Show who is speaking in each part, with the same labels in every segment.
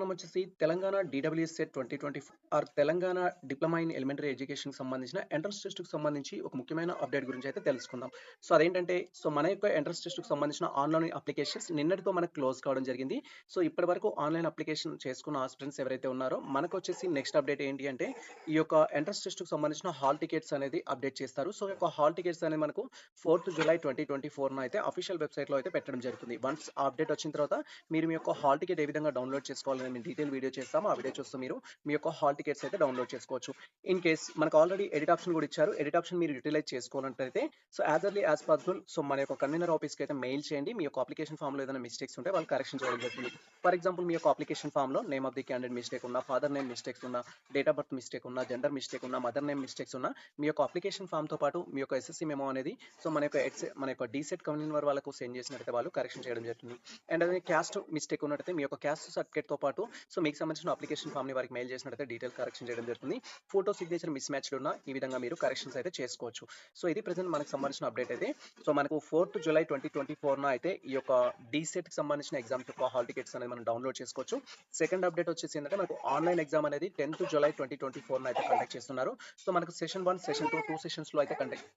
Speaker 1: మనం వచ్చేసి Telangana డిడబ్ల్యూసెట్ CET twenty twenty or Telangana diploma in elementary education సంబంధించిన ఎంట్రన్స్ టెస్ట్కు సంబంధించి ఒక ముఖ్యమైన అప్డేట్ గురించి అయితే తెలుసుకుందాం. సో అదేంటంటే సో మన యొక్క ఎంట్రన్స్ టెస్ట్కు సంబంధించిన ఆన్లైన్ అప్లికేషన్స్ నిన్నటితో మనకు క్లోజ్ కావడం జరిగింది. సో ఇప్పటి వరకు ఆన్లైన్ అప్లికేషన్ చేసుకున్న ఆస్పిరెంట్స్ ఎవరైతే ఉన్నారో మనకు వచ్చేసి నెక్స్ట్ అప్డేట్ ఏంటి అంటే ఈ యొక్క ఎంట్రన్స్ టెస్ట్కు సంబంధించిన హాల్ టికెట్స్ అనేది అప్డేట్ చేస్తారు. సో యొక్క హాల్ టికెట్స్ అనేది మనకు ఫోర్త్ జూలై ట్వంటీ ట్వంటీ ఫోర్న అయితే అఫీషియల్ వెబ్సైట్లో అయితే పెట్టడం జరుగుతుంది. వన్స్ అప్డేట్ వచ్చిన తర్వాత మీరు మీ యొక్క హాల్ టికెట్ ఏ విధంగా డౌన్లోడ్ చేసుకోవాలని మేము డీటెయిల్ వీడియో చేస్తాము ఆ వీడియో చూస్తూ మీరు మీ యొక్క హాల్ టికెట్స్ అయితే డౌన్లోడ్ చేసుకోవచ్చు. ఇన్ కేస్ మనకు ఆల్రెడీ ఎడిట్ ఆప్షన్ కూడా ఇచ్చారు ఎడిట్ ఆప్షన్ మీరు యూటిలైజ్ చేసుకోవాలంటే so as early as possible so మన యొక్క కన్వీనర్ ఆఫీస్కి అయితే మెయిల్ చేయండి. మీ యొక్క అప్లికేషన్ ఫామ్లో ఏదైనా మిస్టేక్స్ ఉంటే వాళ్ళు కరెక్షన్ చేయడం జరుగుతుంది. ఫర్ ఎగ్జాంపుల్ మీ యొక్క అప్లికేషన్ ఫామ్లో name of the candidate mistake ఉన్నా ఫాదర్ నేమ్ మిస్టేక్స్ ఉన్నా డేట్ ఆఫ్ బర్త్ మిస్టేక్ ఉన్నా జెండర్ మిస్టేక్ ఉన్నా మదర్ నేమ్ మిస్టేక్స్ ఉన్నా మీ యొక్క అప్లికేషన్ ఫామ్తో పాటు మీ యొక్క ఎస్ఎస్సి మెమో అనేది సో మన యొక్క మన యొక్క డీసెట్ కన్వీనర్ వాళ్ళకు సెండ్ చేసినట్టయితే వాళ్ళు కరెక్షన్ చేయడం జరుగుతుంది. అండ్ అదే క్యాస్ట్ మిస్టేక్ ఉన్నట్టయితే మీ యొక్క క్యాస్ట్ సర్టిఫికేట్తో పాటు సో మీకు సంబంధించిన అప్లికేషన్ ఫామ్ని వారికి మెయిల్ చేసినట్లయితే డీటెయిల్ కరెక్షన్ చేయడం జరుగుతుంది. ఫోటో సిగ్నేచర్ మిస్ మ్యాచ్లు ఉన్న ఈ విధంగా మీరు కరెక్షన్స్ అయితే చేసుకోవచ్చు. సో ఇది ప్రజెంట్ మనకు సంబంధించిన అప్డేట్ అయితే. సో మనకు ఫోర్త్ జూలై ట్వంటీ ట్వంటీ ఫోర్న అయితే ఈ యొక్క డీసెట్కి సంబంధించిన ఎగ్జామ్ యొక్క హాల్ టికెట్స్ అనేది మనం డౌన్లోడ్ చేసుకోవచ్చు. సెకండ్ అప్డేట్ వచ్చేసి ఏంటంటే మనకు ఆన్లైన్ ఎగ్జామ్ అనేది టెన్త్ జూలై ట్వంటీ ట్వంటీ ఫోర్న అయితే కండక్ట్ చేస్తున్నారు. సో మనకు session one session two two సెషన్స్లో అయితే కండక్ట్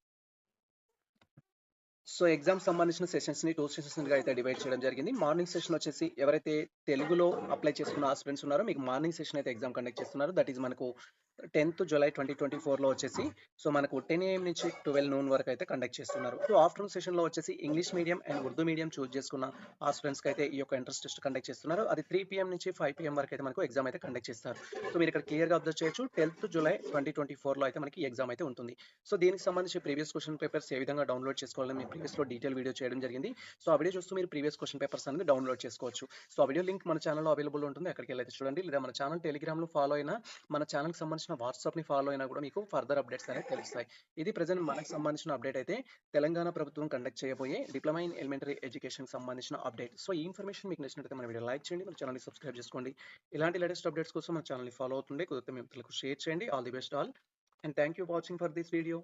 Speaker 1: సో ఎగ్జామ్ సంబంధించిన సెషన్స్ని టూ సెషన్స్గా అయితే డివైడ్ చేయడం జరిగింది. మార్నింగ్ సెషన్ వచ్చేసి ఎవరైతే తెలుగులో అప్లై చేసుకున్న స్టూడెంట్స్ ఉన్నారో మీకు మార్నింగ్ సెషన్ అయితే ఎగ్జామ్ కండక్ట్ చేస్తున్నారు. దట్ ఈస్ మనకు టెన్త్ జూలై ట్వంటీ ట్వంటీ ఫోర్లో వచ్చేసి సో మనకు టెన్ ఏఎం నుంచి ట్వెల్వ్ నూన్ వరకు అయితే కండక్ట్ చేస్తున్నారు. సో ఆఫ్టర్నూన్ సెషన్లో వచ్చేసి English medium and Urdu medium choose చేసుకున్న ఆస్పిరెంట్స్కి అయితే ఈ యొక్క ఎంట్రన్స్ టెస్ట్ కండక్ట్ చేస్తున్నారు. అది త్రీ పిఎం నుంచి ఫైవ్ పిఎం వరకు అయితే మనకు ఎగ్జామ్ అయితే కండక్ట్ చేస్తారు. సో మీరు ఇక్కడ క్లియర్గా అబ్జర్వ్ చేయొచ్చు. టెన్త్ జూలై ట్వంటీ ట్వంటీ ఫోర్లో అయితే మనకి ఎగ్జామ్ అయితే ఉంటుంది. సో దీనికి సంబంధించి ప్రీవియస్ క్వశ్చన్ పేపర్స్ ఏ విధంగా డౌన్లోడ్ చేసుకోవాలని మీ ప్రీవియస్లో డీటెయిల్ వీడియో చేయడం జరిగింది. సో ఆ వీడియో చూస్తూ మీరు ప్రీవియస్ క్వశ్చన్ పేపర్స్ అనేది డౌన్లోడ్ చేసుకోవచ్చు. సో ఆ వీడియో లింక్ మన ఛానల్లో అవైలబుల్ ఉంటుంది. అక్కడికి వెళ్ళి చూడండి. లేదా మన ఛానల్ టెలిగ్రామ్లో ఫాలో అయినా మన ఛానల్కి సంబంధించిన వాట్సాప్ని ఫాలో అయినా కూడా మీకు ఫర్దర్ అప్డేట్స్ అనేవి తెలుస్తాయి. ఇది ప్రజెంట్ మనకు సంబంధించిన అప్డేట్ అయితే తెలంగాణ ప్రభుత్వం కండక్ట్ చేయబోయే డిప్లొమా ఇన్ ఎలిమెంటరీ ఎడ్యుకేషన్ సంబంధించిన అప్డేట్. సో ఈ ఇన్ఫర్మేషన్ మీకు నచ్చినట్లయితే మన వీడియో లైక్ చేయండి మన ఛానల్ని సబ్స్క్రైబ్ చేసుకోండి. ఇలాంటి లేటెస్ట్ అప్డేట్స్ కోసం మన ఛానల్ని ఫాలో అవుతుండే కుదిరితే మిత్రులకు షేర్ చేయండి. All the best all. And thank you watching for this video.